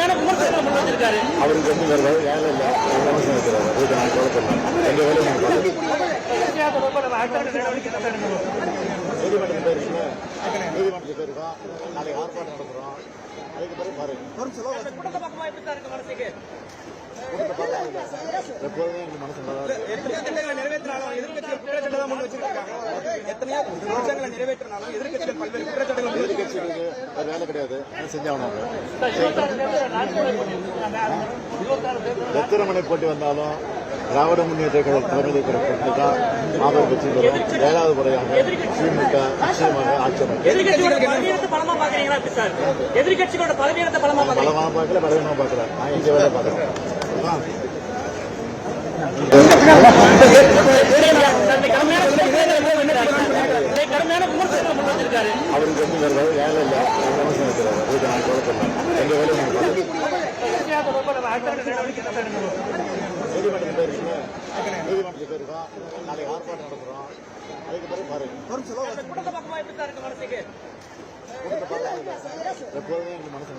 கடுமையான விமர்சனம் முன் வச்சிருக்காரு அவருக்கு வந்து வேறு வேலை இல்லை? விமர்சனம் இருக்கிறார் அதுக்கு நான் குழப்பம் எங்கள் வேலையை நான் பார்த்து நீதிமன்றத்துக்கு போயிருக்கீங்க நீதிமன்றத்துக்கு போயிருக்கோம் நாளைக்கு ஆர்ப்பாட்டம் நடத்துகிறோம் அதுக்கு பிறகு பாருங்க குடும்ப பக்கமா எப்படி சார். இருக்கு மனசுக்கு எப்போதுமே எங்கள் மனசு நல்லா தான் இருக்கு. எத்தனையோ திட்டங்களை நிறைவேற்றினாலும் எதிர்க்கட்சிகள் குற்றச்சாட்டு தான் முன் வச்சிருக்காங்க எத்தனையோ திட்டங்களை நிறைவேற்றினாலும் எதிர்க்கட்சிகள் பல்வேறு குற்றச்சாட்டுகள் முன் எதிர்க்கட்சிகளுக்கு வேறு வேலை கிடையாது. செஞ்சாகணும் ரத்திரமனை போட்டி வந்தாலும் திராவிட முன்னேற்ற கழக தலைமையில் இருக்கிற கட்சி தான் மாபெரும் வெற்றி பெறும். ஏழாவது முறையாக திமுக நிச்சயமாக ஆட்சி. எதிர்கட்சியோட பலவீனத்தை பலமா பார்க்கல பலவீனமாக பார்க்குறேன் நான் எங்கள் வேலை பார்க்குறேன் கடுமையான விமர்சனம் முன் வச்சிருக்காரு அவருக்கு வேலை இல்லை. விமர்சனம் இருக்கிறார் அதுக்கு நான் குழப்பம் எங்கள் வேலையை நான் நீதிமன்றத்துக்கு போயிருக்கீங்க. நீதிமன்றத்துக்கு போயிருக்கோம். நாளைக்கு ஆர்ப்பாட்டம் நடத்துகிறோம் அதுக்கு பிறகு பாருங்க. எப்படி எப்போதுமே மனசு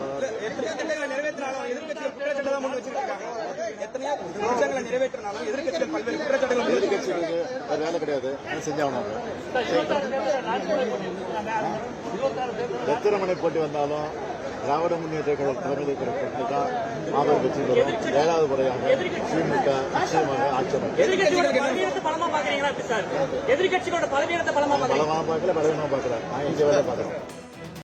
எத்தனையோ நிறைவேற்றினாலும் எதிர்கட்சிகள் குற்றச்சாட்டு தான் முன் வச்சிருக்காங்க எத்தனையோ நிறைவேற்றினாலும் பல்வேறு வேறு வேலை கிடையாது. செஞ்சாகணும் அவங்க ரத்திரமனை போட்டி வந்தாலும் திராவிட முன்னேற்ற கழக தலைமையில் இருக்கிற கட்சி தான் மாபெரும் வெற்றி பெறும் ஏழாவது முறையாக திமுக நிச்சயமாக ஆட்சி பலமா பார்க்கல பலவீனமாக பார்க்குறேன் நான் எங்கள் வேலை பார்க்குறேன்.